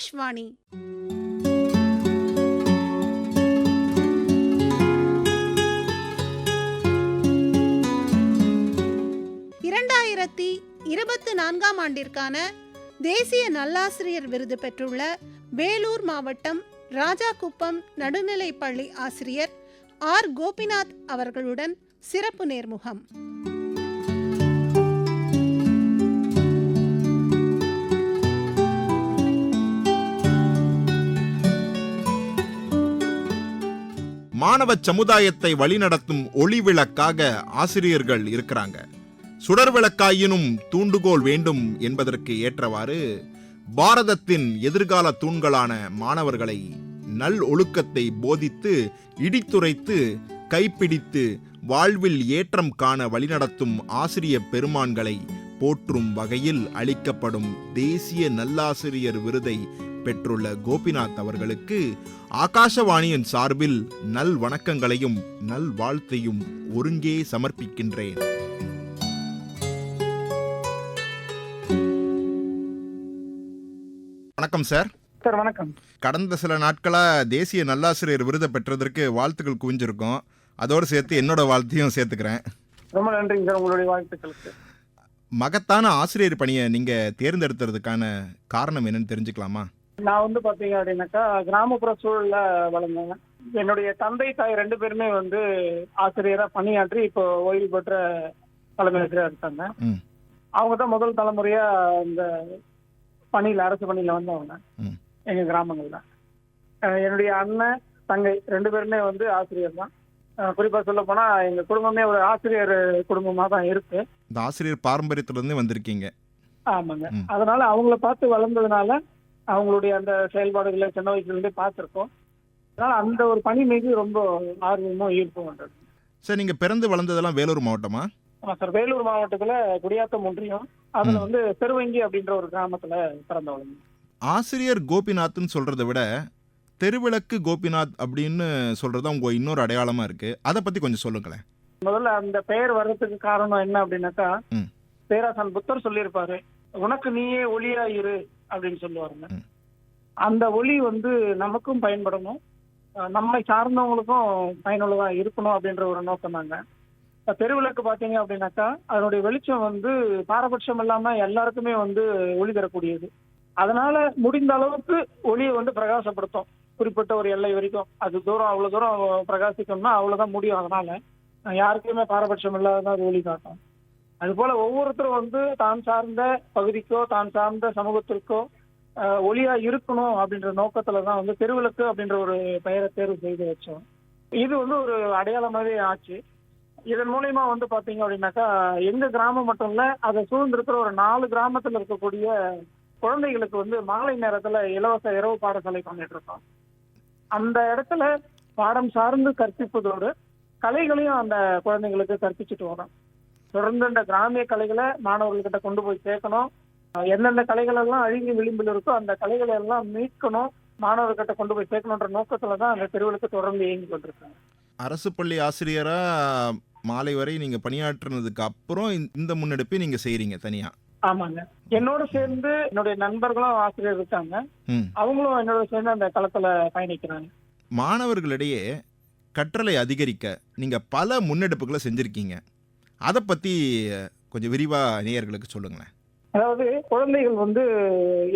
ஆகாஷ்வாணி. இரண்டாயிரத்தி இருபத்தி நான்காம் ஆண்டிற்கான தேசிய நல்லாசிரியர் விருது பெற்றுள்ள வேலூர் மாவட்டம் ராஜாக்குப்பம் நடுநிலைப்பள்ளி ஆசிரியர் ஆர். கோபிநாத் அவர்களுடன் சிறப்பு நேர்முகம். மாணவ சமுதாயத்தை வழிநடத்தும் ஒளி விளக்காக ஆசிரியர்கள் இருக்கிறாங்க. சுடர் விளக்காயினும் தூண்டுகோல் வேண்டும் என்பதற்கு ஏற்றவாறு பாரதத்தின் எதிர்கால தூண்களான மாணவர்களை நல் ஒழுக்கத்தை போதித்து இடித்துரைத்து கைப்பிடித்து வாழ்வில் ஏற்றம் காண வழிநடத்தும் ஆசிரிய பெருமான்களை போற்றும் வகையில் அளிக்கப்படும் தேசிய நல்லாசிரியர் விருதை பெற்றுள்ள கோபிநாத் அவர்களுக்கு ஆகாஷவாணியின் சார்பில் நல் வணக்கங்களையும் நல் வாழ்த்தையும் ஒருங்கே சமர்ப்பிக்கின்றேன். வணக்கம் சார். சார் வணக்கம். கடந்த சில நாட்களா தேசிய நல்லாசிரியர் விருதை பெற்றதற்கு வாழ்த்துக்கள் குவிஞ்சிருக்கோம். அதோடு சேர்த்து என்னோட வாழ்த்தையும் சேர்த்துக்கிறேன். ரொம்ப நன்றிங்க சார் உங்களுடைய வாழ்த்துக்களுக்கு. மகத்தான ஆசிரியர் பணியை நீங்க தேர்ந்தெடுத்ததுக்கான காரணம் என்னன்னு தெரிஞ்சுக்கலாமா? நான் வந்து பாத்தீங்க அப்படின்னாக்கா கிராமப்புற சூழல்ல வளர்ந்தேன் என்னுடைய தந்தை தாய் ரெண்டு பேருமே வந்து ஆசிரியரா பணியாற்றி இப்போ ஓய்வு பெற்ற தலைமை ஆசிரியரா இருக்காங்க. அவங்க தான் முதல் தலைமுறையா இந்த பணியில அரசு பணியில வந்தவங்க. எங்க கிராமங்கள்ல. என்னுடைய அண்ணன் தங்கை ரெண்டு பேருமே வந்து ஆசிரியர் தான். குறிப்பா சொல்ல போனா எங்க குடும்பமே ஒரு ஆசிரியர் குடும்பமா தான் இருக்கு. இந்த ஆசிரியர் பாரம்பரியத்திலிருந்து வந்திருக்கீங்க. ஆமாங்க. அதனால அவங்கள பார்த்து வளர்ந்ததுனால அவங்களுடைய அந்த செயல்பாடுகளை சின்ன வயசுல இருந்தே பார்த்திருக்கோம். அதனால அந்த ஒரு பணி மீது ரொம்ப ஆர்வமும் ஈர்ப்பும் சார் நீங்க பிறந்து வளர்ந்ததெல்லாம் வேலூர் மாவட்டமா? ஆமா சார் வேலூர் மாவட்டத்துல குடியாத்தம் ஒன்றியம் அதுல. வந்து பெருவங்கி அப்படின்ற ஒரு கிராமத்துல பிறந்தவங்க ஆசிரியர் கோபிநாத்னு சொல்றதை விட தெருவிளக்கு கோபிநாத் அப்படின்னு சொல்றது உங்க இன்னொரு அடையாளமா இருக்கு. அதை பத்தி கொஞ்சம் சொல்லுங்களேன். முதல்ல அந்த பெயர் வர்றதுக்கு காரணம் என்ன அப்படின்னாக்கா. பேராசான் புத்தர் சொல்லியிருப்பாரு. உனக்கு நீயே ஒளியா இரு. அப்படின்னு சொல்லுவாருங்க. அந்த ஒளி வந்து நமக்கும் பயன்படணும். நம்மை சார்ந்தவங்களுக்கும் பயனுள்ளதா இருக்கணும் அப்படின்ற ஒரு நோக்கம் தாங்க தெருவிளக்கு பாத்தீங்க அப்படின்னாக்கா அதனுடைய வெளிச்சம் வந்து பாரபட்சம் இல்லாம எல்லாருக்குமே வந்து ஒளி தரக்கூடியது. அதனால முடிந்த அளவுக்கு ஒளியை வந்து பிரகாசப்படுத்தும். குறிப்பிட்ட ஒரு எல்லை வரைக்கும். அது தூரம் அவ்வளவு தூரம் பிரகாசிக்கணும்னா அவ்வளவுதான் முடியும். அதனால யாருக்குமே பாரபட்சம் இல்லாத ஒளி காட்டும். அது போல ஒவ்வொருத்தரும் வந்து தான் சார்ந்த பகுதிக்கோ தான் சார்ந்த சமூகத்திற்கோ ஒளியா இருக்கணும் அப்படின்ற நோக்கத்துல தான் வந்து தெருவிளக்கு அப்படின்ற ஒரு பெயரை தேர்வு செய்து வச்சோம். இது வந்து ஒரு அடையாளமாவே ஆச்சு. இதன் மூலயமா வந்து பாத்தீங்க அப்படின்னாக்கா எங்க கிராமம் மட்டும் இல்ல அதை சூழ்ந்திருக்கிற ஒரு நாலு கிராமத்துல இருக்கக்கூடிய குழந்தைகளுக்கு வந்து மாலை நேரத்துல இலவச இரவு பாடசாலை பண்ணிட்டு இருக்கோம் அந்த இடத்துல பாடம் சார்ந்து கற்பிப்பதோடு கலைகளையும் அந்த குழந்தைங்களுக்கு கற்பிச்சுட்டு வரோம். தொடர்ந்து இந்த கிராமிய கலைகளை மாணவர்கள்கிட்ட கொண்டு போய் சேர்க்கணும். எந்தெந்த கலைகள் எல்லாம் அழிஞ்சு விளிம்பில் இருக்கோ அந்த கலைகளை எல்லாம் மீட்கணும். மாணவர்கிட்ட கொண்டு போய் சேர்க்கணுன்ற நோக்கத்துல தான் அந்த தெருவிலுக்கு தொடர்ந்து இயங்கி கொண்டிருக்காங்க. அரசு பள்ளி ஆசிரியரா மாலை வரை நீங்க பணியாற்றுனதுக்கு அப்புறம் இந்த- முன்னெடுப்பை நீங்க செய்றீங்க தனியா? ஆமாங்க. என்னோட சேர்ந்து என்னுடைய நண்பர்களும் ஆசிரியர் இருக்காங்க. அவங்களும் என்னோட சேர்ந்து அந்த களத்துல பயணிக்கிறாங்க. மாணவர்களிடையே கற்றலை அதிகரிக்க நீங்க பல முன்னெடுப்புகளை செஞ்சிருக்கீங்க. அதை பத்தி கொஞ்சம் விரிவா நேயர்களுக்கு சொல்லுங்களேன். அதாவது குழந்தைகள் வந்து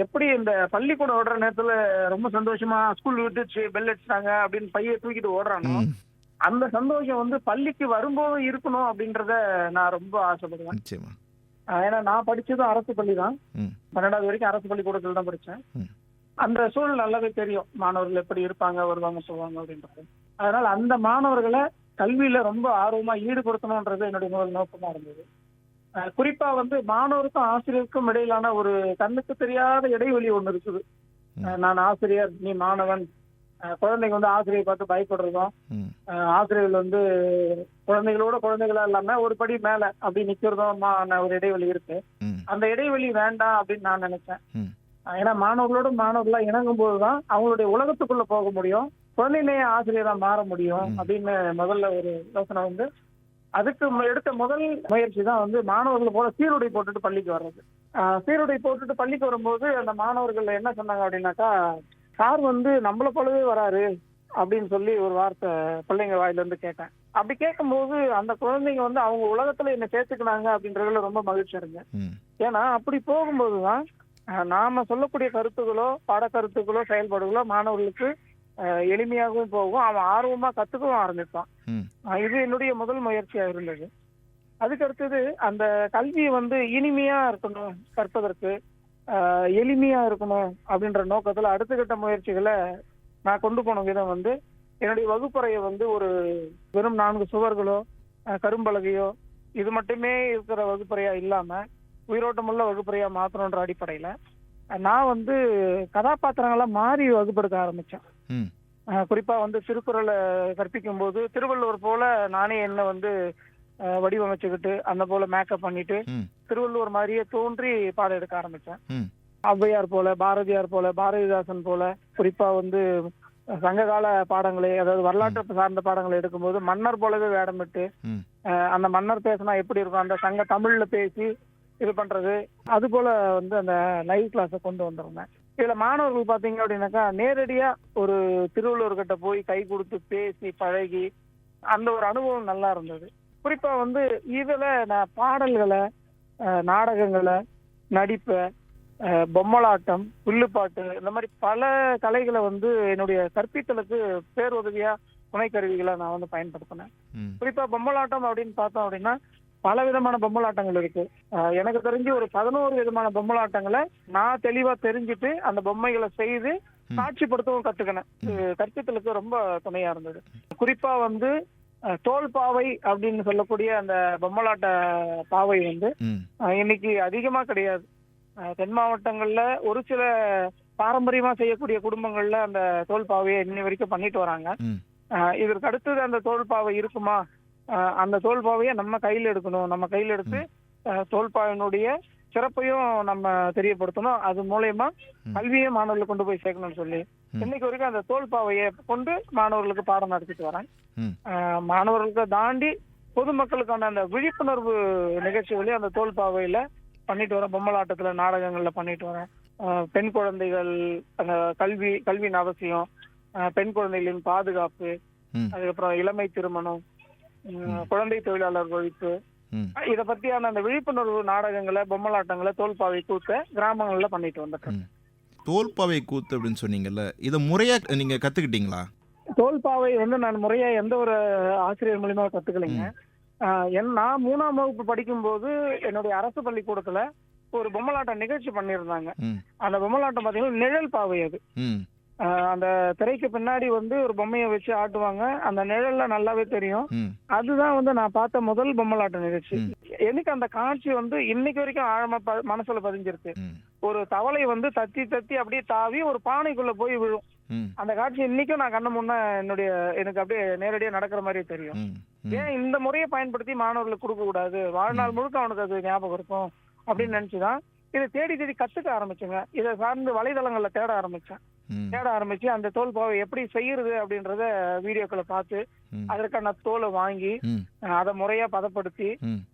எப்படி இந்த பள்ளிக்கூடம் ஓடுற நேரத்துல ரொம்ப சந்தோஷமா ஸ்கூல் விட்டுச்சு பெல் அடிச்சிட்டாங்க அப்படின்னு பைய தூக்கிட்டு ஓடுறானோ அந்த சந்தோஷம் வந்து பள்ளிக்கு வரும்போது இருக்கணும் அப்படின்றத நான் ரொம்ப ஆசைப்படுவேன். ஏன்னா நான் படிச்சதும் அரசு பள்ளி தான். பன்னெண்டாவது வரைக்கும் அரசு பள்ளிக்கூடத்தில் தான் படிச்சேன். அந்த சூழல் நல்லாவே தெரியும். மாணவர்கள் எப்படி இருப்பாங்க வருவாங்க போவாங்க அப்படின்றது. அதனால அந்த மாணவர்களை கல்வியில ரொம்ப ஆர்வமா ஈடுபடுத்தணும்ன்றது என்னுடைய முதல் நோக்கமா இருந்தது. குறிப்பா வந்து மாணவருக்கும் ஆசிரியருக்கும் இடையிலான ஒரு கண்ணுக்கு தெரியாத இடைவெளி ஒண்ணு இருக்குது. நான் ஆசிரியர் நீ மாணவன். குழந்தைங்க வந்து ஆசிரியரை பார்த்து பயப்படுறதும் ஆசிரியர்கள் வந்து குழந்தைகளோட குழந்தைகளா இல்லாம ஒரு படி மேல அப்படி நிக்கிறதுமான ஒரு இடைவெளி இருக்கு. அந்த இடைவெளி வேண்டாம் அப்படின்னு நான் நினைச்சேன். ஏன்னா மாணவர்களோட மாணவர்களா இணங்கும் போதுதான் அவங்களுடைய உலகத்துக்குள்ள போக முடியும். குழந்தையிலேயே ஆசிரியரா மாற முடியும். அப்படின்னு முதல்ல ஒரு யோசனை வந்து அதுக்கு எடுத்த முதல் முயற்சி தான் வந்து மாணவர்கள் போல சீருடை போட்டுட்டு பள்ளிக்கு வர்றது. சீருடை போட்டுட்டு பள்ளிக்கு வரும்போது அந்த மாணவர்கள் என்ன சொன்னாங்க அப்படின்னாக்கா சார் வந்து நம்மள போலவே வராரு அப்படின்னு சொல்லி ஒரு வார்த்தை பிள்ளைங்க வாயில இருந்து கேட்டேன். அப்படி கேட்கும்போது அந்த குழந்தைங்க வந்து அவங்க உலகத்துல என்ன சேர்த்துக்கினாங்க அப்படின்றதுல ரொம்ப மகிழ்ச்சி இருந்தேன் ஏன்னா அப்படி போகும்போதுதான் நாம சொல்லக்கூடிய கருத்துக்களோ பாட கருத்துக்களோ செயல்பாடுகளோ மாணவர்களுக்கு எளிமையாகவும் போகும். அவன் ஆர்வமா கத்துக்கவும் ஆரம்பிப்பான். இது என்னுடைய முதல் முயற்சியா இருந்தது. அதுக்கு அடுத்தது அந்த கல்வி வந்து இனிமையா இருக்கணும் கற்பதற்கு எளிமையா இருக்கணும் அப்படின்ற நோக்கத்துல அடுத்த கட்ட முயற்சிகளை நான் கொண்டு போன விதம் வந்து என்னுடைய வகுப்பறையை வந்து ஒரு வெறும் நான்கு சுவர்களோ கரும்பலகையோ இது மட்டுமே இருக்கிற வகுப்பறையா இல்லாம உயிரோட்டமுள்ள வகுப்பறையா மாத்தணுன்ற அடிப்படையில நான் வந்து கதாபாத்திரங்களா மாறி வகுப்பெடுக்க ஆரம்பிச்சேன். குறிப்பா வந்து திருக்குறளை கற்பிக்கும் போது திருவள்ளுவர் போல நானே என்ன வந்து வடிவமைச்சுக்கிட்டு அந்த போல மேக்கப் பண்ணிட்டு. திருவள்ளுவர் மாதிரியே தோன்றி பாடம் எடுக்க ஆரம்பிச்சேன். ஔவையார் போல பாரதியார் போல பாரதிதாசன் போல குறிப்பா வந்து சங்ககால பாடங்களை அதாவது வரலாற்று சார்ந்த பாடங்களை எடுக்கும்போது மன்னர் போலவே வேடமிட்டு அந்த மன்னர் பேசினா எப்படி இருக்கும் அந்த சங்க தமிழ்ல பேசி இது பண்றது அது போல வந்து அந்த லைவ் கிளாஸை கொண்டு வந்திருந்தேன். இதுல மாணவர்கள் பாத்தீங்க அப்படின்னாக்கா நேரடியா ஒரு திருவள்ளுவர் கிட்ட போய் கை கொடுத்து பேசி பழகி அந்த ஒரு அனுபவம் நல்லா இருந்தது. குறிப்பா வந்து இதுல நான் பாடல்களை நாடகங்களை நடிப்பை அஹ், பொம்மலாட்டம் புல்லுப்பாட்டு இந்த மாதிரி பல கலைகளை வந்து என்னுடைய கற்பித்தலுக்கு பேருதவியா துணைக்கருவிகளை நான் வந்து பயன்படுத்தினேன். குறிப்பா பொம்மலாட்டம் அப்படின்னு பார்த்தோம் அப்படின்னா பல விதமான பொம்மலாட்டங்கள் இருக்கு. எனக்கு தெரிஞ்சு ஒரு பதினோரு விதமான பொம்மலாட்டங்களை நான் தெளிவா தெரிஞ்சுட்டு அந்த பொம்மைகளை செய்து. காட்சிப்படுத்தவும் கத்துக்கினேன். கற்பித்தலுக்கு ரொம்ப துணையா இருந்தது. குறிப்பா வந்து தோல் பாவை அப்படின்னு சொல்லக்கூடிய அந்த பொம்மலாட்ட பாவை வந்து இன்னைக்கு அதிகமா கிடையாது. தென் மாவட்டங்கள்ல ஒரு சில பாரம்பரியமா செய்யக்கூடிய குடும்பங்கள்ல அந்த தோல் பாவையை இன்னி வரைக்கும் பண்ணிட்டு வராங்க. இதற்கு அடுத்தது அந்த தோல் பாவை இருக்குமா? அந்த தோல் பாவையை நம்ம கையில எடுக்கணும். நம்ம கையில எடுத்து அஹ், தோல் பாவையினுடைய சிறப்பையும் நம்ம தெரியப்படுத்தணும். அது மூலயமா. கல்வியை மாணவர்களுக்கு கொண்டு போய் சேர்க்கணும்னு சொல்லி. இன்னைக்கு வரைக்கும் அந்த தோல் பாவையை கொண்டு மாணவர்களுக்கு பாடம் நடத்திட்டு வரேன். மாணவர்களுக்கு தாண்டி பொதுமக்களுக்கான அந்த விழிப்புணர்வு நிகழ்ச்சிகளையும் அந்த தோல் பாவையில பண்ணிட்டு வரேன். பொம்மலாட்டத்துல நாடகங்கள்ல பண்ணிட்டு வரேன். பெண் குழந்தைகள் அந்த கல்வி கல்வியின் அவசியம் பெண் குழந்தைகளின் பாதுகாப்பு. அதுக்கப்புறம் இளமை திருமணம் குழந்தை தொழிலாளர் ஒழிப்பு. இத பத்தியான அந்த விழிப்புணர்வு நாடகங்களை பொம்மலாட்டங்களை தோல்பாவை கூத்த கிராமங்கள்ல பண்ணிட்டு வந்துட்டேன் ம். தோல்பாவை கூத்து அப்படின்னு சொன்னீங்கல்ல இதை முறையா நீங்க கத்துக்கிட்டீங்களா? தோல்பாவை வந்து நான் முறையா எந்த ஒரு ஆசிரியர் மூலியமா கத்துக்கலைங்க. நான் மூணாம் வகுப்பு படிக்கும்போது என்னுடைய அரசு பள்ளிக்கூடத்துல ஒரு பொம்மலாட்ட நிகழ்ச்சி பண்ணியிருந்தாங்க. ம். அந்த பொம்மலாட்டம் பாத்தீங்கன்னா நிழல் பாவை அது. அந்த திரைக்கு பின்னாடி வந்து ஒரு பொம்மையை வச்சு ஆட்டுவாங்க. அந்த நிழல்ல நல்லாவே தெரியும். அதுதான் வந்து நான் பார்த்த முதல் பொம்மலாட்ட நிகழ்ச்சி. எனக்கு அந்த காட்சி வந்து இன்னைக்கு வரைக்கும் ஆழமா மனசுல பதிஞ்சிருக்கு. ஒரு தவளை வந்து தத்தி தத்தி அப்படியே தாவி ஒரு பானைக்குள்ள போய் விழும். அந்த காட்சி இன்னைக்கும் நான் கண்ணு முன்ன என்னுடைய எனக்கு அப்படியே நேரடியா நடக்கிற மாதிரியே தெரியும். ஏன் இந்த முறையை பயன்படுத்தி மாணவர்களுக்கு கொடுக்க கூடாது? வாழ்நாள் முழுக்க அவனுக்கு அது ஞாபகம் இருக்கும் அப்படின்னு நினைச்சுதான். இதை தேடி தேடி கத்துக்க ஆரம்பிச்சேங்க. இதை சார்ந்து வலைதளங்கள்ல தேட ஆரம்பிச்சேன். தேட ஆரம்பிச்சு அந்த தோல் பாவை எப்படி செய்யறது அப்படின்றத வீடியோக்களை பார்த்து அதற்கான தோலை வாங்கி அதை முறையா பதப்படுத்தி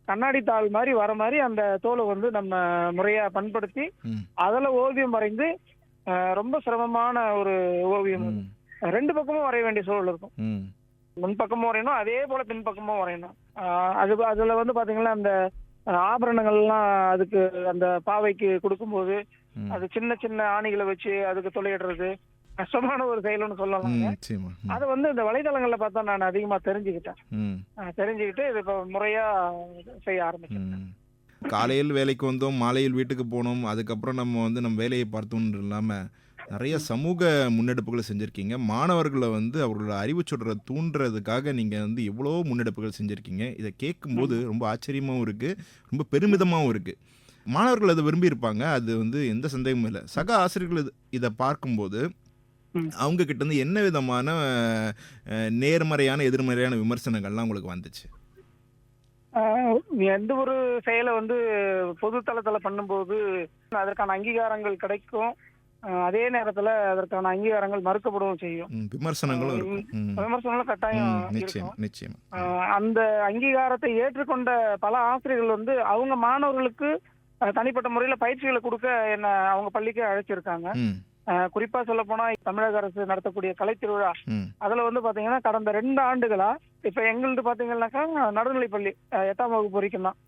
கண்ணாடி தாள் மாதிரி வர மாதிரி அந்த தோலை வந்து நம்ம முறையா பண்படுத்தி அதுல ஓவியம் வரைந்து ரொம்ப சிரமமான ஒரு ஓவியம். ரெண்டு பக்கமும் வரைய வேண்டிய சூழல் இருக்கும். ம். முன் பக்கமும் வரையணும் அதே போல பின் பக்கமும் வரையணும் அது அதுல வந்து பாத்தீங்கன்னா அந்த ஆபரணங்கள்லாம் அதுக்கு அந்த பாவைக்கு கொடுக்கும்போது அது சின்ன சின்ன ஆணிகளை வச்சு அதுக்கு துளையிடுறது கஷ்டமான ஒரு செயல்னு சொல்லலாம் அதை வந்து இந்த வலைதளங்கள்ல பார்த்தா நான் அதிகமா தெரிஞ்சுக்கிட்டேன். தெரிஞ்சுக்கிட்டு இது இப்போ முறையா செய்ய ஆரம்பிச்சேன். காலையில் வேலைக்கு வந்தோம் மாலையில் வீட்டுக்கு போனோம் அதுக்கப்புறம் நம்ம வந்து நம்ம வேலையை பார்த்தோம்னு இல்லாமல் நிறைய சமூக முன்னெடுப்புகளை செஞ்சுருக்கீங்க. மாணவர்களை வந்து அவர்களோட அறிவு சுடரை தூண்டுறதுக்காக நீங்கள் வந்து எவ்வளோ முன்னெடுப்புகள் செஞ்சுருக்கீங்க. இதை கேட்கும்போது ரொம்ப ஆச்சரியமாகவும் இருக்குது ரொம்ப பெருமிதமாகவும் இருக்குது மாணவர்கள் அதை விரும்பியிருப்பாங்க. அது வந்து எந்த சந்தேகமும் இல்லை. சக ஆசிரியர்கள் இது- பார்க்கும்போது. அவங்க கிட்ட இருந்து என்ன விதமான நேர்மறையான எதிர்மறையான விமர்சனங்கள்லாம் உங்களுக்கு வந்துச்சு? எந்த ஒரு செயலை வந்து பொது தளத்துல பண்ணும்போது அதற்கான அங்கீகாரங்கள் கிடைக்கும். அதே நேரத்துல அதற்கான அங்கீகாரங்கள் மறுக்கப்படவும் செய்யும். விமர்சனங்களும். விமர்சனங்களும் கட்டாயம் நிச்சயம் நிச்சயம். அந்த அங்கீகாரத்தை ஏற்றுக்கொண்ட பல ஆசிரியர்கள் வந்து அவங்க மாணவர்களுக்கு தனிப்பட்ட முறையில பயிற்சிகளை கொடுக்க என்ன அவங்க பள்ளிக்கு அழைச்சிருக்காங்க. குறிப்பா சொல்ல போனா தமிழக அரசு நடத்தக்கூடிய கலை திருவிழா அதுல வந்து பாத்தீங்கன்னா கடந்த ரெண்டு ஆண்டுகளா இப்ப எங்களுது பாத்தீங்கன்னாக்கா நடுநிலைப் பள்ளி எட்டாம் வகுப்பு வரைக்கும் தான்.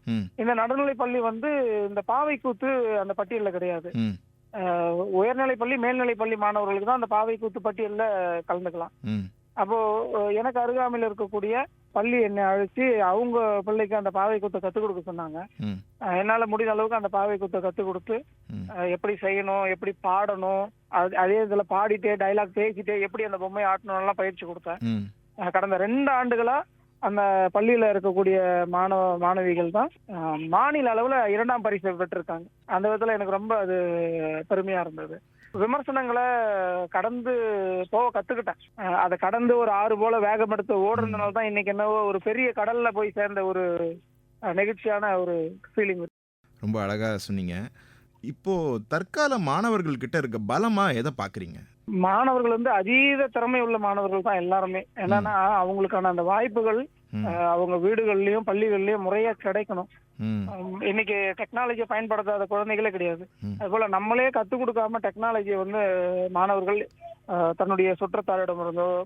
இந்த நடுநிலைப் பள்ளி வந்து இந்த பாவை கூத்து அந்த பட்டியல்ல கிடையாது. உயர்நிலைப் பள்ளி மேல்நிலைப் பள்ளி மாணவர்களுக்கு தான் அந்த பாவை கூத்து பட்டியல்ல கலந்துக்கலாம். அப்போ எனக்கு அருகாமையில் இருக்கக்கூடிய பள்ளி என்னை அழைச்சி அவங்க பிள்ளைக்கு அந்த பாவை கூத்தை கத்துக் கொடுக்க சொன்னாங்க. என்னால முடிந்த அளவுக்கு அந்த பாவை கூத்தை கத்துக் கொடுத்து எப்படி செய்யணும் எப்படி பாடணும் அது- அதே இதுல பாடிட்டே டைலாக் பேசிட்டே எப்படி அந்த பொம்மையை ஆட்டணும் எல்லாம் பயிற்சி கொடுத்தேன். கடந்த ரெண்டு ஆண்டுகளா அந்த பள்ளியில இருக்கக்கூடிய மாணவ மாணவிகள் தான் மாநில அளவுல இரண்டாம் பரிசு பெற்றிருக்காங்க. அந்த விதத்துல எனக்கு ரொம்ப அது பெருமையா இருந்தது. விமர்சனங்களை கடந்து போக கத்துக்கிட்டேன். அதை கடந்து ஒரு ஆறு போல வேகம் எடுத்து ஓடுறதுனால தான் இன்னைக்கு என்னவோ ஒரு பெரிய கடல்ல போய் சேர்ந்த ஒரு நெகிழ்ச்சியான ஒரு ஃபீலிங் ரொம்ப அழகா சொன்னீங்க. இப்போ தற்கால மாணவர்கள் கிட்ட இருக்க பலமா எதை பாக்குறீங்க? மாணவர்கள் வந்து அதீத திறமை உள்ள மாணவர்கள் தான் எல்லாருமே. என்னன்னா அவங்களுக்கான அந்த வாய்ப்புகள் அவங்க வீடுகள்லயும் பள்ளிகள்லயும் முறையா கிடைக்கணும். இன்னைக்கு டெக்னாலஜியை பயன்படுத்தாத குழந்தைகளே கிடையாது. ம். அதுபோல நம்மளே கத்துக் கொடுக்காம டெக்னாலஜியை வந்து மாணவர்கள் தன்னுடைய சுற்றத்தாரிடம் இருந்தோ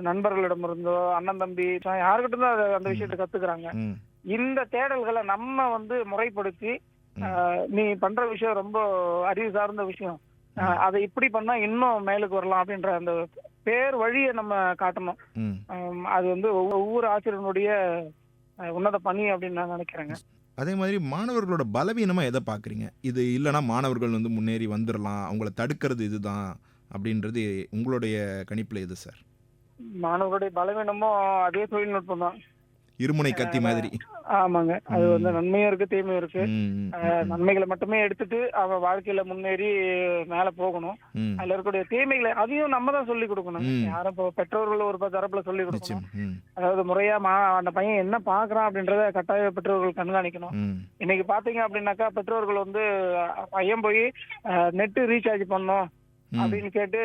நண்பர்களிடம் இருந்தோ அண்ணன் தம்பி யாருக்கிட்ட தான் அதை- அந்த விஷயத்தை கத்துக்கிறாங்க. இந்த தேடல்களை நம்ம வந்து முறைப்படுத்தி நீ பண்ற விஷயம் ரொம்ப அறிவு சார்ந்த விஷயம். அதை இப்படி பண்ணா இன்னும் மேலுக்கு வரலாம் அப்படின்ற அந்த பேர் வழியை நம்ம காட்டணும். அது வந்து ஒவ்வொரு ஆசிரியனுடைய உன்னத பணி அப்படின்னு நான் நினைக்கிறேங்க. அதே மாதிரி மாணவர்களோட பலவீனமா எதை பாக்குறீங்க? இது இல்லைன்னா மாணவர்கள் வந்து முன்னேறி வந்துடலாம் அவங்கள தடுக்கிறது இதுதான் அப்படின்றது உங்களுடைய கணிப்புல எது சார்? மாணவர்களுடைய பலவீனமும் அதே தொழில்நுட்பம் தான். இருமுனை கத்தி மாதிரி. ஆமாங்க. அது வந்து. நன்மையும் இருக்கு தீமையும் இருக்கு. நன்மைகளை மட்டுமே எடுத்துட்டு அவன் வாழ்க்கையில முன்னேறி மேல போகணும். அதுல இருக்கக்கூடிய தீமைகளை அதையும் நம்ம தான் சொல்லி கொடுக்கணும். யாரும் இப்போ பெற்றோர்கள் ஒரு தரப்புல சொல்லி கொடுக்கணும். அதாவது முறையா மா அந்த பையன் என்ன பாக்குறான் அப்படின்றத கட்டாய பெற்றோர்கள் கண்காணிக்கணும். இன்னைக்கு பாத்தீங்க அப்படின்னாக்கா பெற்றோர்கள் வந்து பையன் போய் நெட் ரீசார்ஜ் பண்ணணும். அப்படின்னு கேட்டு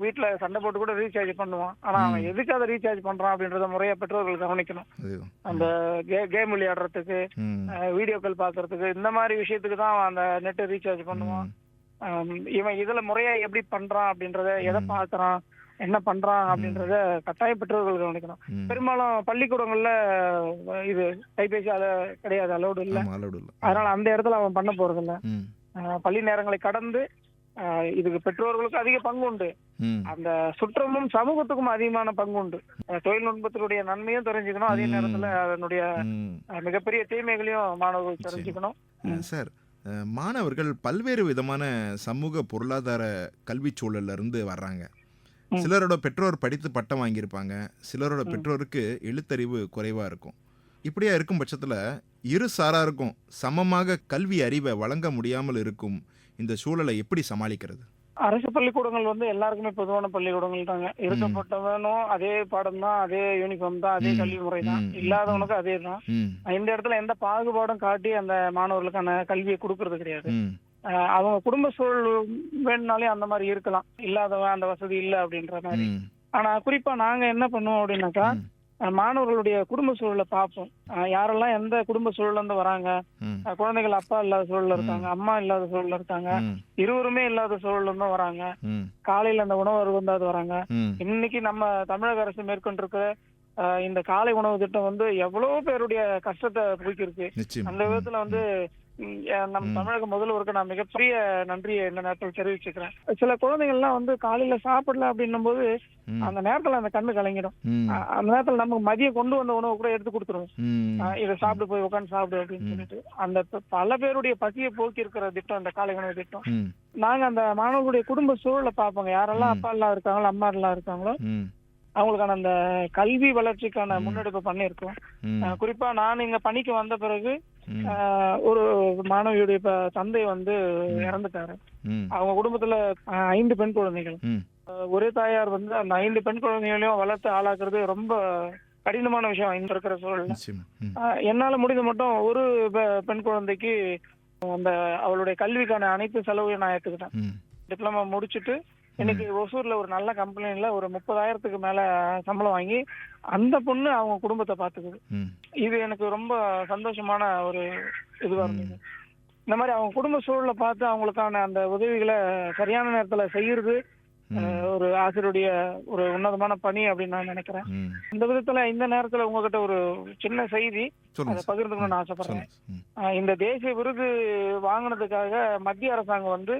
வீட்டுல சண்டை போட்டு கூட ரீசார்ஜ் பண்ணுவான். ஆனா அவன் ம். எதுக்கு அதை ரீசார்ஜ் பண்றான் அப்படின்றத முறையா பெற்றோர்கள் கவனிக்கணும். அந்த கேம் விளையாடுறதுக்கு வீடியோக்கள் பாக்குறதுக்கு இந்த மாதிரி விஷயத்துக்கு தான் அவன் அந்த நெட் ரீசார்ஜ் பண்ணுவான். இவன் இதுல முறையா எப்படி பண்றான் அப்படின்றத எதை. பாக்குறான் என்ன பண்றான் அப்படின்றத கட்டாய பெற்றோர்கள் கவனிக்கணும். பெரும்பாலும் பள்ளிக்கூடங்கள்ல இது கைபேசி அத கிடையாது அலோடு இல்ல. அதனால அந்த இடத்துல அவன் பண்ண போறது இல்ல பள்ளி நேரங்களை கடந்து இதுக்கு பெற்றோர்களுக்கு அதிக பங்கு உண்டு அந்த சுற்றமும் சமூகத்துக்கும் அதிகமான பங்கு உண்டு தொழில்நுட்பத்தினுடைய நன்மையும் தெரிஞ்சுக்கணும். அதே. நேரத்துல அதனுடைய மிகப்பெரிய தீமைகளையும் மாணவர்கள். தெரிஞ்சுக்கணும். சார் மாணவர்கள் பல்வேறு விதமான சமூக பொருளாதார கல்வி சூழல்ல இருந்து வர்றாங்க. சிலரோட பெற்றோர் படித்து பட்டம் வாங்கியிருப்பாங்க. சிலரோட. பெற்றோருக்கு எழுத்தறிவு குறைவா இருக்கும். இப்படியா இருக்கும் பட்சத்துல இரு சாராருக்கும் சமமாக கல்வி அறிவை வழங்க முடியாமல் இருக்கும் இந்த சூழலை எப்படி சமாளிக்கிறது? அரசு பள்ளிக்கூடங்கள் வந்து எல்லாருக்குமே பொதுவான பள்ளிக்கூடங்கள் தாங்க. இருக்கப்பட்டவனும் அதே பாடம் தான் அதே யூனிஃபார்ம் தான் அதே. கல்வி முறை தான். இல்லாதவனுக்கு அதே தான். இந்த இடத்துல எந்த பாகுபாடும் காட்டி அந்த மாணவர்களுக்கான கல்வியை கொடுக்கறது கிடையாது. அவங்க குடும்ப சூழல் வேணும்னாலே அந்த மாதிரி இருக்கலாம். இல்லாதவன் அந்த வசதி இல்ல அப்படின்ற மாதிரி. ஆனா குறிப்பா நாங்க என்ன பண்ணுவோம் அப்படின்னாக்கா மாணவர்களுடைய குடும்ப சூழலை பார்ப்போம். யாரெல்லாம் எந்த குடும்ப சூழல்ல இருந்து வராங்க குழந்தைகள் அப்பா இல்லாத சூழல்ல இருக்காங்க அம்மா இல்லாத சூழல்ல இருக்காங்க இருவருமே இல்லாத சூழல்ல இருந்தும் வராங்க. காலையில அந்த உணவு அருந்தாது வராங்க. இன்னைக்கு நம்ம தமிழக அரசு மேற்கொண்டிருக்கிற அஹ், இந்த காலை உணவு திட்டம் வந்து எவ்வளவு பேருடைய கஷ்டத்தை நிச்சயம். அந்த விதத்துல வந்து ம், அஹ், நம்ம ம். தமிழக முதல்வருக்கு நான் மிகப்பெரிய நன்றியை இந்த நேரத்தில் தெரிவிச்சுக்கிறேன். சில குழந்தைகள்லாம் வந்து காலையில சாப்பிடல அப்படின்னும் போது அந்த நேரத்துல அந்த கண்ணு கலங்கிடும். அந்த நேரத்துல நமக்கு மதியம் கொண்டு வந்த உணவு கூட எடுத்து கொடுத்துருவோம். இதை சாப்பிட்டு போய் உட்காந்து சாப்பிடு அப்படின்னு. சொல்லிட்டு. அந்த பல பேருடைய பசியை போக்கி இருக்கிற திட்டம் இந்த காலை உணவு திட்டம். நாங்க அந்த மாணவர்களுடைய குடும்ப சூழலை பார்ப்போங்க. யாரெல்லாம். அப்பா எல்லாம் இருக்காங்களோ அம்மா எல்லாம் இருக்காங்களோ அவங்களுக்கான அந்த கல்வி வளர்ச்சிக்கான. முன்னெடுப்பு பண்ணியிருக்கோம். குறிப்பா நான் இங்க பணிக்கு வந்த பிறகு ஒரு மாணவியுடைய தந்தை வந்து. இறந்துட்டாரு. அவங்க குடும்பத்துல ஐந்து பெண் குழந்தைகள். ஒரே தாயார் வந்து அந்த ஐந்து பெண் குழந்தைகளையும் வளர்த்து ஆளாக்குறது ரொம்ப கடினமான விஷயம் இங்க இருக்கிற சூழல்ல. என்னால முடிந்த மட்டும் ஒரு பெண் குழந்தைக்கு அந்த அவளுடைய கல்விக்கான அனைத்து செலவையும் நான் ஏத்துக்கிட்டேன். ம், டிப்ளமா முடிச்சுட்டு இன்னைக்கு ஒசூர்ல ஒரு நல்ல கம்பெனில ஒரு முப்பதாயிரத்துக்கு மேல சம்பளம் வாங்கி அந்த பொண்ணு அவங்க குடும்பத்தை பாத்துக்குது. இது எனக்கு ரொம்ப சந்தோஷமான ஒரு இதுவா இருந்தது. இந்த மாதிரி அவங்க குடும்ப சூழலை பார்த்து அவங்களுக்கான அந்த உதவிகளை சரியான நேரத்துல செய்யறது ஒரு ஆசிரியருடைய ஒரு உன்னதமான பணி அப்படின்னு நான் நினைக்கிறேன். இந்த விதத்துல இந்த நேரத்துல உங்ககிட்ட ஒரு சின்ன செய்தி அதை பகிர்ந்துக்கணும்னு ஆசைப்படுறேன். இந்த தேசிய விருது வாங்கினதுக்காக மத்திய அரசாங்கம் வந்து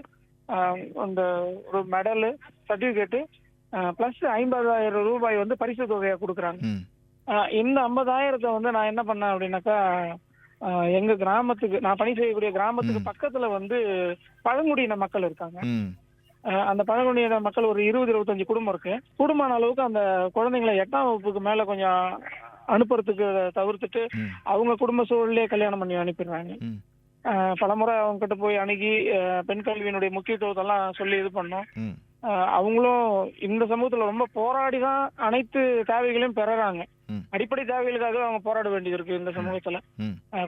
அஹ், இந்த ஒரு மெடலு சர்டிபிகேட்டு பிளஸ் ஐம்பதாயிரம் ரூபாய் வந்து பரிசு தொகையா கொடுக்குறாங்க. இந்த ஐம்பதாயிரத்தை வந்து நான் என்ன பண்ணேன் அப்படின்னாக்கா எங்க கிராமத்துக்கு நான் பணி செய்யக்கூடிய கிராமத்துக்கு. பக்கத்துல வந்து பழங்குடியின மக்கள் இருக்காங்க. அந்த பழங்குடியின மக்கள் ஒரு இருபது இருபத்தஞ்சு குடும்பம் இருக்கு. கூடுமான அளவுக்கு அந்த குழந்தைங்களை எட்டாம் வகுப்புக்கு மேல கொஞ்சம் அனுப்புறதுக்கு தவிர்த்துட்டு அவங்க குடும்ப சூழலே கல்யாணம் பண்ணி அனுப்பிடுறாங்க. பலமுறை அவங்க கிட்ட போய் அணுகி பெண் கல்வியினுடைய முக்கியத்துவத்தை எல்லாம் சொல்லி இது பண்ணோம். அவங்களும் இந்த சமூகத்துல ரொம்ப போராடி தான் அனைத்து தேவைகளையும் பெறறாங்க. அடிப்படை தேவைகளுக்காக அவங்க போராட வேண்டியது இருக்கு இந்த சமூகத்துல.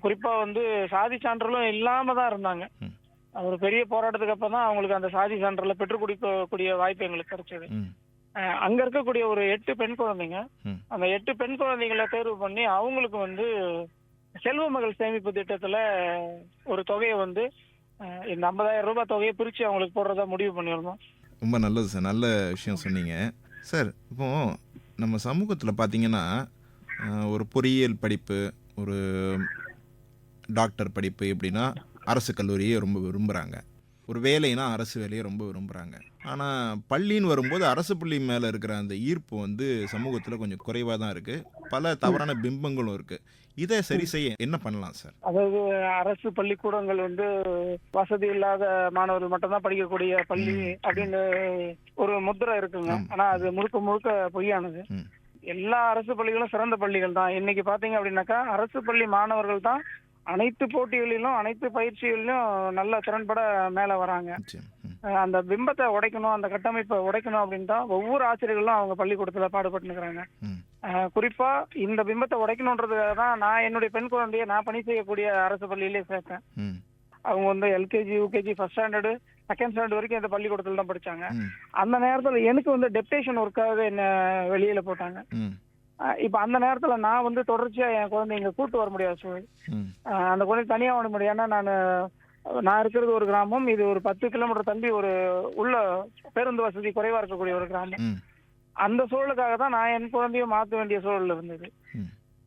குறிப்பா வந்து சாதி சான்றிதழும் இல்லாம தான் இருந்தாங்க. ஒரு பெரிய போராட்டத்துக்கு அப்புறம் தான் அவங்களுக்கு அந்த சாதி சான்றிதழை பெற்றுக் கொடுக்கக்கூடிய வாய்ப்பு எங்களுக்கு கிடைச்சது. அங்க இருக்கக்கூடிய ஒரு எட்டு பெண் குழந்தைங்க. அந்த எட்டு பெண் குழந்தைகளை தேர்வு பண்ணி அவங்களுக்கு வந்து செல்வ மகள் சேமிப்பு திட்டத்துல ஒரு தொகையை வந்து இந்த ஐம்பதாயிரம் ரூபாய் தொகையை பிரிச்சு அவங்களுக்கு போடுறதா முடிவு பண்ணியிருந்தோம். ரொம்ப நல்லது சார். நல்ல விஷயம் சொன்னீங்க. சார் இப்போ நம்ம சமூகத்தில் பார்த்தீங்கன்னா ஒரு பொறியியல் படிப்பு ஒரு டாக்டர் படிப்பு எப்படின்னா அரசு கல்லூரியை ரொம்ப விரும்புகிறாங்க ஒரு வேலைனா அரசு வேலையை ரொம்ப விரும்புகிறாங்க ஆனால் பள்ளின்னு வரும்போது அரசு பள்ளி மேலே இருக்கிற அந்த ஈர்ப்பு வந்து சமூகத்தில் கொஞ்சம் குறைவாக தான் இருக்குது பல தவறான பிம்பங்களும் இருக்குது இதை சரி செய்ய என்ன பண்ணலாம் சார்? அதாவது அரசு பள்ளிக்கூடங்கள் வந்து வசதி இல்லாத மாணவர்கள் மட்டும்தான் படிக்கக்கூடிய பள்ளி. அப்படின்னு ஒரு முத்திரை இருக்குங்க. ஆனா அது முழுக்க முழுக்க பொய்யானது. எல்லா அரசு பள்ளிகளும் சிறந்த பள்ளிகள் தான். இன்னைக்கு பாத்தீங்க அப்படின்னாக்கா அரசு பள்ளி மாணவர்கள் தான் அனைத்து போட்டிகளிலும் அனைத்து பயிற்சிகளிலும் நல்ல திறன்பட மேல வராங்க. அந்த பிம்பத்தை உடைக்கணும் அந்த கட்டமைப்பை உடைக்கணும் அப்படின்னு தான் ஒவ்வொரு ஆசிரியர்களும் அவங்க பள்ளிக்கூடத்துல பாடுபட்டு இருக்கிறாங்க ம். ஆஹ் குறிப்பா இந்த பிம்பத்தை உடைக்கணுன்றதுக்காக தான் நான் என்னுடைய பெண் குழந்தைய நான் பணி செய்யக்கூடிய அரசு பள்ளியிலே சேர்த்தேன். அவங்க வந்து LKG UKG first standard second standard வரைக்கும் இந்த பள்ளிக்கூடத்துல தான் படிச்சாங்க. அந்த நேரத்துல எனக்கு வந்து டெப்டேஷன் ஒர்க்காக என்ன வெளியில போட்டாங்க. இப்ப அந்த நேரத்துல நான் வந்து தொடர்ச்சியா என் குழந்தை இங்க கூட்டு வர முடியாத சூழல் அந்த குழந்தை தனியா வர முடியும் ஏன்னா நான் நான் இருக்கிறது ஒரு கிராமம் இது ஒரு பத்து கிலோமீட்டர் தள்ளி ஒரு உள்ள பேருந்து வசதி குறைவா இருக்கக்கூடிய ஒரு கிராமம். அந்த சூழலுக்காக தான் நான் என் குழந்தைய மாத்த வேண்டிய சூழல் இருந்தது.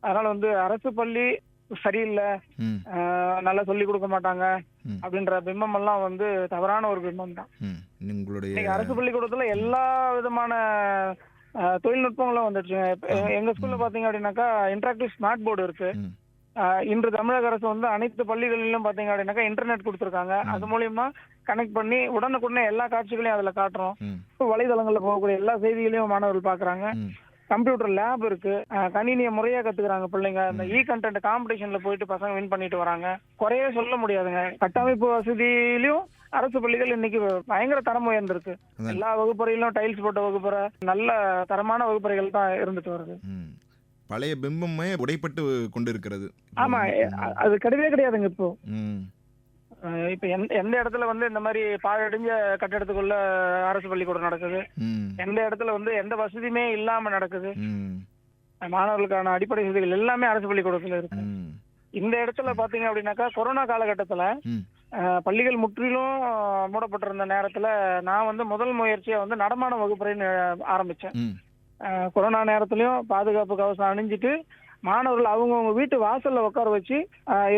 அதனால வந்து அரசு பள்ளி சரியில்லை. நல்லா சொல்லி கொடுக்க மாட்டாங்க. அப்படின்ற பிம்பம் எல்லாம் வந்து தவறான ஒரு பிம்பம் தான். அரசு பள்ளிக்கூடத்துல எல்லா விதமான தொழில்நுட்பங்களும் வந்துடுச்சுங்க. எங்க ஸ்கூல்ல. பாத்தீங்க அப்படின்னாக்கா இன்டராக்டிவ் ஸ்மார்ட் போர்டு இருக்கு. இன்று தமிழக அரசு வந்து அனைத்து பள்ளிகளிலும் பாத்தீங்க அப்படின்னாக்கா இன்டர்நெட் கொடுத்துருக்காங்க. அது மூலியமா கனெக்ட் பண்ணி உடனுக்குடனே எல்லா காட்சிகளையும் அதுல காட்டுறோம். வலைதளங்கள்ல போகக்கூடிய எல்லா செய்திகளையும் மாணவர்கள் பாக்குறாங்க. கம்ப்யூட்டர் லேப் இருக்கு. கணினியை முறையா கத்துக்கிறாங்க பிள்ளைங்க. இந்த ம். இ கண்டென்ட் காம்படிஷன்ல போயிட்டு பசங்க வின் பண்ணிட்டு வராங்க. குறையவே சொல்ல முடியாதுங்க. கட்டமைப்பு வசதியிலயும் அரசு பள்ளிகள் இன்னைக்கு பயங்கர தரம் உயர்ந்திருக்கு. எல்லா வகுப்பறையிலும் டைல்ஸ் போட்ட வகுப்பறை நல்ல தரமான வகுப்பறைகள் தான் இருந்துட்டு வருது. பழைய பிம்பமே உடைப்பட்டு கொண்டு இருக்கிறது ஆமா அது கிடையவே கிடையாதுங்க இப்போ. இப்ப எந்த இடத்துல வந்து இந்த மாதிரி பாழடைஞ்ச கட்டடத்துக்குள்ள அரசு பள்ளிக்கூடம் நடக்குது? எந்த இடத்துல வந்து எந்த வசதியுமே இல்லாம நடக்குது? மாணவர்களுக்கான அடிப்படை வசதிகள் எல்லாமே அரசு பள்ளிக்கூடத்துல இருக்கு. இந்த இடத்துல பாத்தீங்க அப்படின்னாக்கா கொரோனா காலகட்டத்துல பள்ளிகள் முற்றிலும் மூடப்பட்டிருந்த நேரத்துல நான் வந்து முதல் முயற்சியா வந்து நடமாடும் வகுப்பறைன்னு ஆரம்பிச்சேன். கொரோனா நேரத்துலயும் பாதுகாப்பு கவசம் அணிஞ்சிட்டு மாணவர்கள் அவங்கவுங்க வீட்டு வாசல்ல உட்கார வச்சு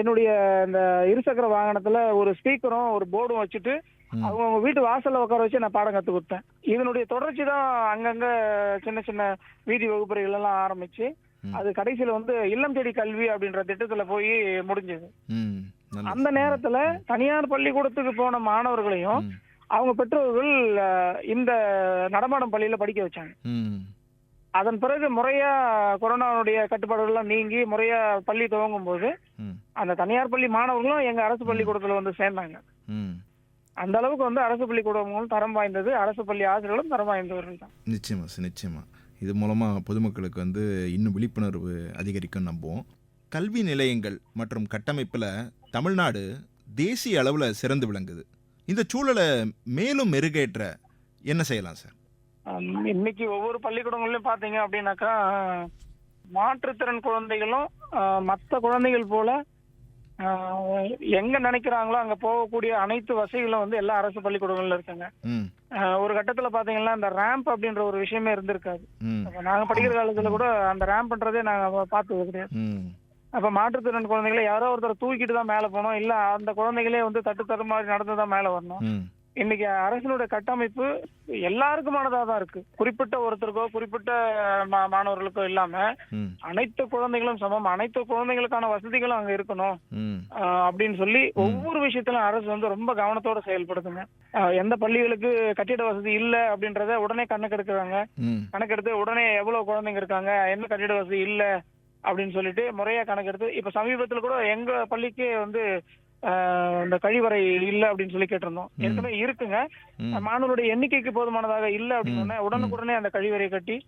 என்னுடைய இந்த இருசக்கர வாகனத்துல ஒரு ஸ்பீக்கரும் ஒரு போர்டும் வச்சுட்டு. அவங்கவுங்க வீட்டு வாசல்ல உட்கார வச்சு நான் பாடம் கத்து கொடுத்தேன் இதனுடைய தொடர்ச்சி தான் அங்கங்க சின்ன சின்ன வீதி வகுப்பறைகள் எல்லாம் ஆரம்பிச்சு. அது கடைசியில வந்து இல்லம் தேடி கல்வி அப்படின்ற திட்டத்துல போய் முடிஞ்சது. அந்த நேரத்துல தனியார் பள்ளிக்கூடத்துக்கு போன மாணவர்களையும். அவங்க பெற்றோர்கள் இந்த நடமாடும் பள்ளியில படிக்க வச்சாங்க அதன் பிறகு முறையா கொரோனாவுடைய கட்டுப்பாடுகள் எல்லாம் நீங்கி முறையா பள்ளி துவங்கும் போது அந்த தனியார் பள்ளி மாணவர்களும் எங்க அரசு பள்ளிக்கூடத்துல வந்து சேர்ந்தாங்க. அந்த அளவுக்கு வந்து அரசு பள்ளிக்கூடங்களும் தரம் வாய்ந்தது. அரசு பள்ளி ஆசிரியர்களும் தரம் வாய்ந்தவர்கள் தான். நிச்சயமா சார் நிச்சயமா. இது மூலமாக பொதுமக்களுக்கு வந்து இன்னும் விழிப்புணர்வு அதிகரிக்கும் நம்புவோம். கல்வி நிலையங்கள் மற்றும் கட்டமைப்பில் தமிழ்நாடு தேசிய அளவில் சிறந்து விளங்குது. இந்த சூழலை மேலும் மெருகேற்ற என்ன செய்யலாம் சார்? இன்னைக்கு ஒவ்வொரு பள்ளிக்கூடங்கள்லயும் பாத்தீங்க அப்படின்னாக்கா மாற்றுத்திறன் குழந்தைகளும் மத்த குழந்தைகள் போல எங்க நினைக்கிறாங்களோ அங்க போகக்கூடிய அனைத்து வசதிகளும் வந்து எல்லா அரசு பள்ளிக்கூடங்கள்ல இருக்குங்க. ஒரு கட்டத்துல பாத்தீங்கன்னா இந்த ரேம்ப் அப்படின்ற ஒரு விஷயமே இருந்திருக்காது. நாங்க படிக்கிற காலத்துல கூட அந்த ரேம்ப்ன்றதே நாங்க பார்த்தது கிடையாது. அப்ப மாற்றுத்திறன் குழந்தைகளை யாரோ ஒருத்தர் தூக்கிட்டு தான் மேல போனோம் இல்ல அந்த குழந்தைகளே வந்து தட்டு தட்டு மாதிரி நடந்து தான் மேல வரணும். இன்னைக்கு அரசினுடைய கட்டமைப்பு எல்லாருக்குமானதா தான் இருக்கு. குறிப்பிட்ட ஒருத்தருக்கோ குறிப்பிட்ட மாணவர்களுக்கோ இல்லாம அனைத்து குழந்தைகளும் சமம். அனைத்து குழந்தைகளுக்கான வசதிகளும் அங்க இருக்கணும். அப்படின்னு சொல்லி ஒவ்வொரு விஷயத்திலும் அரசு வந்து ரொம்ப கவனத்தோட செயல்படுதுங்க. ஆஹ் எந்த பள்ளிகளுக்கு கட்டிட வசதி இல்ல அப்படின்றத உடனே கணக்கெடுக்கிறாங்க கணக்கெடுத்து உடனே எவ்வளவு குழந்தைங்க இருக்காங்க என்ன கட்டிட வசதி இல்ல அப்படின்னு சொல்லிட்டு முறையா கணக்கெடுத்து இப்ப சமீபத்துல கூட எங்க பள்ளிக்கே வந்து இந்த கழிவறை இல்ல அப்படின்னு சொல்லி கேட்டிருந்தோம். ஏற்கனவே இருக்குங்க. மாணவருடைய எண்ணிக்கைக்கு போதுமானதாக இல்ல அப்படின்னு. உடனே உடனுக்குடனே அந்த கழிவறை கட்டி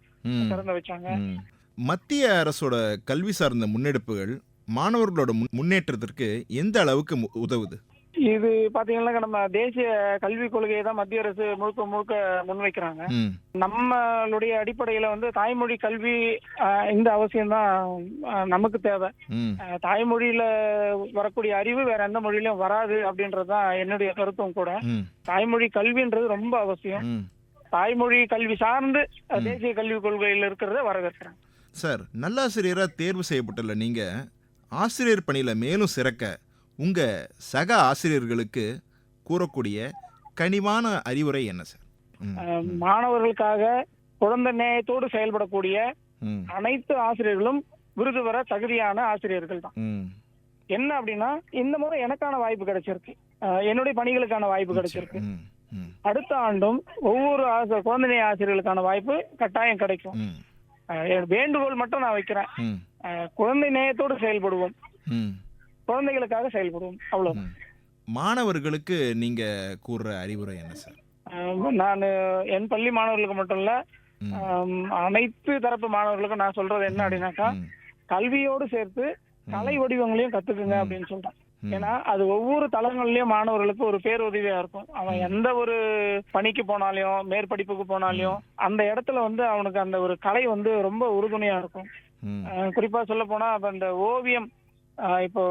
திறந்து வச்சாங்க. மத்திய அரசோட கல்வி சார்ந்த முன்னெடுப்புகள் மாணவர்களோட முன்- முன்னேற்றத்திற்கு எந்த அளவுக்கு உதவுது? இது பாத்தீங்கன்னா நம்ம தேசிய கல்விக் கொள்கையை தான் மத்திய அரசு முழுக்க முழுக்க முன்வைக்கிறாங்க. நம்மளுடைய அடிப்படையில வந்து தாய்மொழி கல்வி இந்த அவசியம் தான் நமக்கு தேவை. தாய்மொழியில வரக்கூடிய அறிவு வேற எந்த மொழியிலும் வராது அப்படின்றது தான் என்னுடைய கருத்தும் கூட. தாய்மொழி கல்வின்றது ரொம்ப அவசியம். தாய்மொழி கல்வி சார்ந்து. தேசிய கல்விக் கொள்கையில் இருக்கிறத வரவேற்கிறேன். சார் நல்லாசிரியராக தேர்வு செய்யப்பட்டுள்ள நீங்கள் ஆசிரியர் பணியில் மேலும் சிறக்க உங்கள் சக ஆசிரியர்களுக்கு கூறக்கூடிய கனிவான அறிவுரை என்ன சார்? மாணவர்களுக்காக குழந்தை நேயத்தோடு செயல்படக்கூடிய அனைத்து ஆசிரியர்களும் விருது பெற தகுதியான ஆசிரியர்கள் தான். என்ன அப்படின்னா இந்த முறை எனக்கான வாய்ப்பு கிடைச்சிருக்கு. என்னுடைய பணிகளுக்கான வாய்ப்பு கிடைச்சிருக்கு. அடுத்த ஆண்டும் ஒவ்வொரு குழந்தை ஆசிரியர்களுக்கான வாய்ப்பு கட்டாயம் கிடைக்கும். வேண்டுகோள் மட்டும் நான் வைக்கிறேன். குழந்தை நேயத்தோடு செயல்படுவோம். குழந்தைகளுக்காக செயல்படுவோம். அவ்வளவு. மாணவர்களுக்கு நீங்கள் கூறுற அறிவுரை என்ன சார்? நான் என் பள்ளி மாணவர்களுக்கு மட்டும் இல்ல அனைத்து தரப்பு மாணவர்களுக்கும் நான் சொல்றது என்ன அப்படின்னாக்கா கல்வியோடு சேர்த்து கலை வடிவங்களையும் கத்துக்குங்க. அப்படின்னு சொல்றேன். ஏன்னா அது ஒவ்வொரு தளங்கள்லயும் மாணவர்களுக்கு ஒரு பேருதவியா இருக்கும். அவன். எந்த ஒரு பணிக்கு போனாலையும் மேற்படிப்புக்கு போனாலையும் அந்த இடத்துல வந்து அவனுக்கு அந்த ஒரு கலை வந்து ரொம்ப உறுதுணையா இருக்கும். குறிப்பா சொல்ல போனா அப்ப இந்த ஓவியம் இப்போ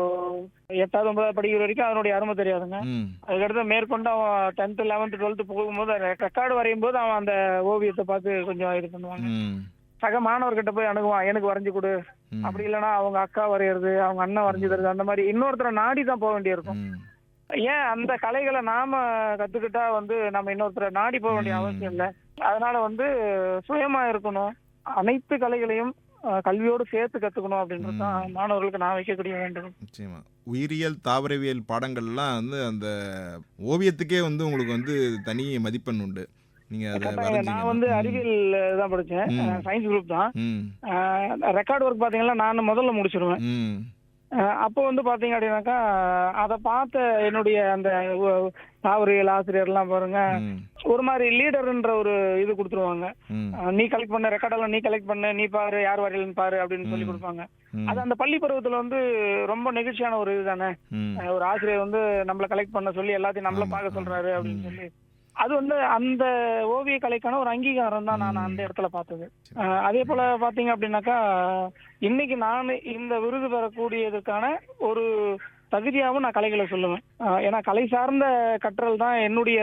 எட்டாவது ஒன்பதாவது படிக்கிற வரைக்கும் அதனுடைய அருமை தெரியாதுங்க. அதுக்கடுத்து மேற்கொண்டு அவன் டென்த் லெவன்த் டுவெல்த் போகும்போது ரெக்கார்டு வரையும் போது அவன் அந்த ஓவியத்தை பார்த்து கொஞ்சம் இது பண்ணுவாங்க. சக மாணவர்கிட்ட போய் அணுகுவான் எனக்கு வரைஞ்சு கொடு. அப்படி இல்லைன்னா அவங்க அக்கா வரையறது அவங்க அண்ணன் வரைஞ்சு தருது அந்த மாதிரி இன்னொருத்தரை நாடி தான் போக வேண்டியிருக்கும். ஏன் அந்த கலைகளை நாம கத்துக்கிட்டா வந்து நம்ம இன்னொருத்தரை நாடி போக வேண்டிய. அவசியம் இல்லை. அதனால வந்து சுயமா இருக்கணும். அனைத்து கலைகளையும் கல்வியோடு சேர்த்து கத்துக்கணும் அப்படின்றது தான். மாணவர்களுக்கு நான் வைக்கக்கூடிய வேண்டும் நிச்சயமா. உயிரியல் தாவரவியல் பாடங்கள்லாம் வந்து அந்த ஓவியத்துக்கே வந்து உங்களுக்கு வந்து தனி மதிப்பெண் உண்டு. நான் வந்து. அறிவியல் தான் படிச்சேன். சயின்ஸ் குரூப் தான். ரெக்கார்ட் ஒர்க் பாத்தீங்கன்னா நான் முதல்ல முடிச்சிருவேன். அப்போ வந்து பாத்தீங்க அப்படின்னாக்கா அதை பார்த்த என்னுடைய அந்த தாவரியல் ஆசிரியர்லாம் பாருங்க ம், ஒரு மாதிரி லீடர்ன்ற ஒரு இது கொடுத்துருவாங்க. நீ கலெக்ட் பண்ண ரெக்கார்டெல்லாம் நீ கலெக்ட் பண்ண நீ பாரு யார் வரையிலன்னு பாரு அப்படின்னு சொல்லி. கொடுப்பாங்க. அது அந்த பள்ளி பருவத்துல வந்து ரொம்ப நெகிழ்ச்சியான ஒரு இதுதானே? ஒரு ஆசிரியர் வந்து நம்மள கலெக்ட் பண்ண சொல்லி எல்லாத்தையும் நம்மள பார்க்க. சொல்றாரு அப்படின்னு. சொல்லி அது வந்து அந்த ஓவிய கலைக்கான ஒரு அங்கீகாரம் தான் நான். அந்த இடத்துல பார்த்தது. அதே போல பாத்தீங்க அப்படின்னாக்கா இன்னைக்கு நான் இந்த விருது பெறக்கூடியதுக்கான ஒரு தகுதியாகவும் நான் கலைகளை சொல்லுவேன். ஏன்னா கலை சார்ந்த கற்றல் தான் என்னுடைய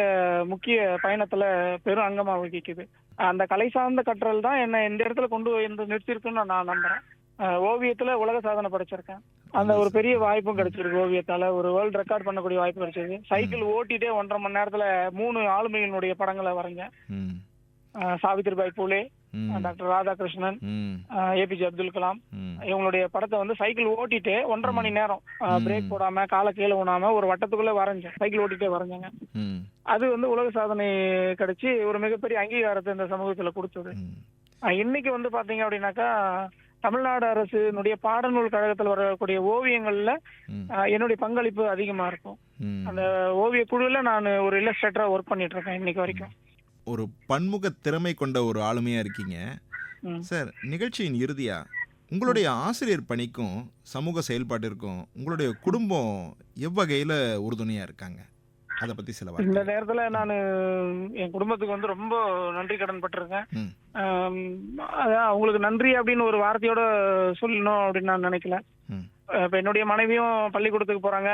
முக்கிய பயணத்துல பெரும் அங்கமா வகிக்குது. அந்த கலை சார்ந்த கற்றல் தான் என்ன இந்த இடத்துல கொண்டு வந்து நிறுத்திருக்குன்னு நான் நம்புறேன். ஓவியத்துல உலக சாதனை படைச்சிருக்கேன். அந்த ஒரு பெரிய வாய்ப்பும் கிடைச்சிருக்கு ஓவியத்தால. ஒரு வேர்ல்ட் ரெக்கார்ட் பண்ணக்கூடிய வாய்ப்பு கிடைச்சது சைக்கிள் ஓட்டிட்டே ஒன்றரை மணி நேரத்துல மூணு ஆளுமையினுடைய படங்களை வரைஞ்சேன் ம், அஹ் சாவித்திரிபாய் பூலே ம், டாக்டர் ராதாகிருஷ்ணன் ஏபிஜே அப்துல் கலாம். இவங்களுடைய படத்தை வந்து சைக்கிள் ஓட்டிட்டு ஒன்றரை மணி நேரம். பிரேக் போடாம காலை கீழே ஊனாம ஒரு வட்டத்துக்குள்ள வரைஞ்சேன். சைக்கிள் ஓட்டிட்டே வரைஞ்சேங்க. அது வந்து உலக சாதனை கிடைச்சு ஒரு மிகப்பெரிய அங்கீகாரத்தை இந்த சமூகத்துல கொடுத்தது. இன்னைக்கு வந்து பாத்தீங்க அப்படின்னாக்கா தமிழ்நாடு அரசினுடைய பாடநூல் கழகத்தில் வரக்கூடிய ஓவியங்கள்ல என்னுடைய பங்களிப்பு அதிகமா இருக்கும். அந்த ஓவிய குழுல நான் ஒரு இல்லஸ்ட்ரேட்டரா ஒர்க் பண்ணிட்டு இருக்கேன் இன்னைக்கு வரைக்கும். ஒரு பன்முக திறமை கொண்ட ஒரு ஆளுமையா இருக்கீங்க. சார் நிகழ்ச்சியின் இறுதியா உங்களுடைய ஆசிரியர் பணிக்கும் சமூக செயல்பாட்டிற்கும் உங்களுடைய குடும்பம் எவ்வகையில் உறுதுணையா இருக்காங்க? அதை பத்தி சில இந்த நேரத்துல நான் என் குடும்பத்துக்கு வந்து ரொம்ப நன்றி கடன் பட்டிருக்கேன். அதான் அவங்களுக்கு நன்றி அப்படின்னு ஒரு வார்த்தையோட சொல்லணும் அப்படின்னு நான் நினைக்கல. இப்ப என்னுடைய மனைவியும் பள்ளிக்கூடத்துக்கு போறாங்க.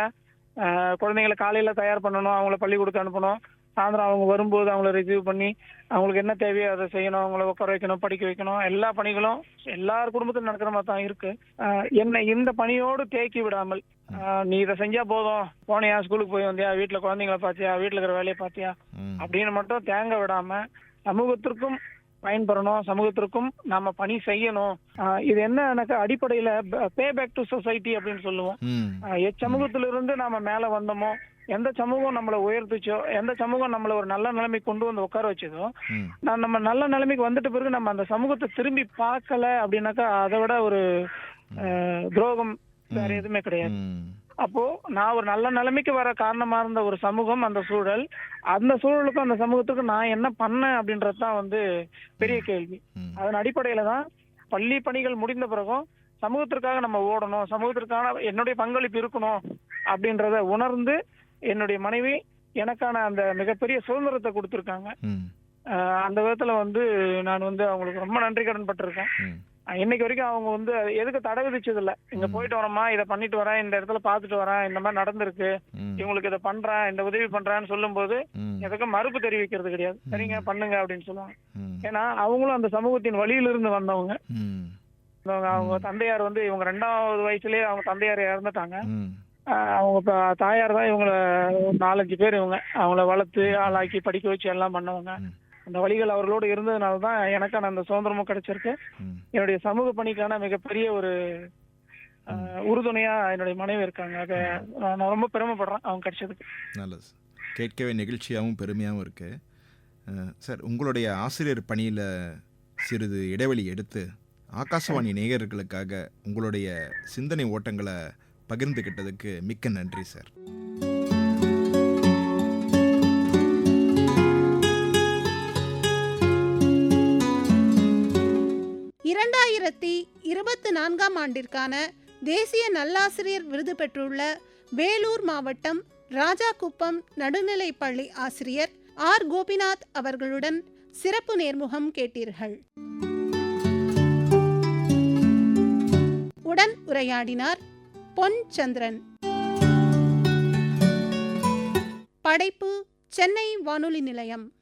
குழந்தைங்களை காலையில தயார் பண்ணணும் அவங்கள பள்ளிக்கூடத்துக்கு அனுப்பணும். சாயந்தரம் அவங்க வரும்போது அவங்கள ரிசீவ் பண்ணி அவங்களுக்கு என்ன தேவையோ அதை செய்யணும் அவங்கள உட்கார வைக்கணும் படிக்க வைக்கணும். எல்லா பணிகளும் எல்லார் குடும்பத்திலும் நடக்கிற மாதிரி தான் இருக்கு என்னை இந்த பணியோடு தேக்கி விடாமல் நீ இதை செஞ்சா போதும். போனியா ஸ்கூலுக்கு போய் வந்தியா? வீட்டுல குழந்தைங்கள பாத்தியா வீட்டுல இருக்கிற வேலையை பாத்தியா. அப்படின்னு மட்டும் தேங்க விடாம சமூகத்திற்கும் பயன்பெறணும். சமூகத்திற்கும் நாம பணி செய்யணும். இது என்ன எனக்கு அடிப்படையில பே பேக் டு சொசைட்டி அப்படின்னு சொல்லுவோம். எச்சமூகத்திலிருந்து நாம மேல வந்தோமோ எந்த சமூகம் நம்மளை உயர்த்துச்சோ எந்த சமூகம் நம்மள ஒரு நல்ல நிலைமைக்கு கொண்டு வந்து உட்கார வச்சதோ. நான் நம்ம நல்ல நிலைமைக்கு வந்துட்ட பிறகு நம்ம அந்த சமூகத்தை திரும்பி பார்க்கல அப்படின்னாக்கா அதை விட ஒரு துரோகம் வேற. எதுவுமே கிடையாது. அப்போ நான் ஒரு நல்ல நிலைமைக்கு வர காரணமா இருந்த ஒரு சமூகம் அந்த சூழல். அந்த சூழலுக்கும் அந்த சமூகத்துக்கும் நான் என்ன பண்ணேன் அப்படின்றது தான் வந்து பெரிய கேள்வி. அதன் அடிப்படையில தான் பள்ளி பணிகள் முடிந்த பிறகும் சமூகத்திற்காக நம்ம ஓடணும் சமூகத்திற்கான என்னுடைய பங்களிப்பு இருக்கணும் அப்படின்றத உணர்ந்து என்னுடைய மனைவி எனக்கான அந்த மிகப்பெரிய சுதந்திரத்தை கொடுத்துருக்காங்க. அந்த விதத்துல வந்து நான் வந்து அவங்களுக்கு ரொம்ப நன்றி கடன் பட்டிருக்கேன். இன்னைக்கு வரைக்கும் அவங்க வந்து எதுக்கு தடை விதிச்சது இல்ல இங்க. போயிட்டு வரேம்மா இதை பண்ணிட்டு வரேன் இந்த இடத்துல பாத்துட்டு வரேன் இந்த மாதிரி நடந்திருக்கு. இவங்களுக்கு இதை பண்றேன் இந்த உதவி பண்றேன்னு சொல்லும்போது ம். எதுக்கும் மறுப்பு தெரிவிக்கிறது கிடையாது சரிங்க பண்ணுங்க அப்படின்னு சொல்லுவாங்க. ஏன்னா அவங்களும் அந்த சமூகத்தின் வழியிலிருந்து வந்தவங்க. அவங்க. தந்தையார் வந்து இவங்க ரெண்டாவது வயசுலயே அவங்க தந்தையார் இறந்துட்டாங்க அவங்க தாயார் தான் இவங்கள நாலஞ்சு பேர் இவங்க அவங்கள வளர்த்து ஆளாக்கி படிக்க வச்சு எல்லாம் பண்ணவங்க. அந்த வழிகள் அவர்களோடு இருந்ததுனால தான் எனக்கான அந்த சுதந்திரமும் கிடைச்சிருக்கு. என்னுடைய சமூக பணிக்கான மிகப்பெரிய ஒரு உறுதுணையா என்னுடைய மனைவி இருக்காங்க. அதை நான் ரொம்ப பெருமைப்படுறேன். அவங்க கிடைச்சதுக்கு. நல்லது. சார். கேட்கவே நெகிழ்ச்சியாகவும் பெருமையாகவும் இருக்கு. சார் உங்களுடைய ஆசிரியர் பணியில் சிறிது இடைவெளி எடுத்து ஆகாசவாணி நேயர்களுக்காக உங்களுடைய சிந்தனை ஓட்டங்களை பகிர்ந்துக்கிட்டதுக்கு மிக்க நன்றி சார். இரண்டாயிரத்தி இருபத்தி நான்காம் ஆண்டிற்கான தேசிய நல்லாசிரியர் விருது பெற்றுள்ள வேலூர் மாவட்டம் ராஜாக்குப்பம் நடுநிலைப்பள்ளி ஆசிரியர் ஆர். கோபிநாத் அவர்களுடன் சிறப்பு நேர்முகம் கேட்டீர்கள். உடன் உரையாடினார் பொன் சந்திரன். படைப்பு சென்னை வானொலி நிலையம்.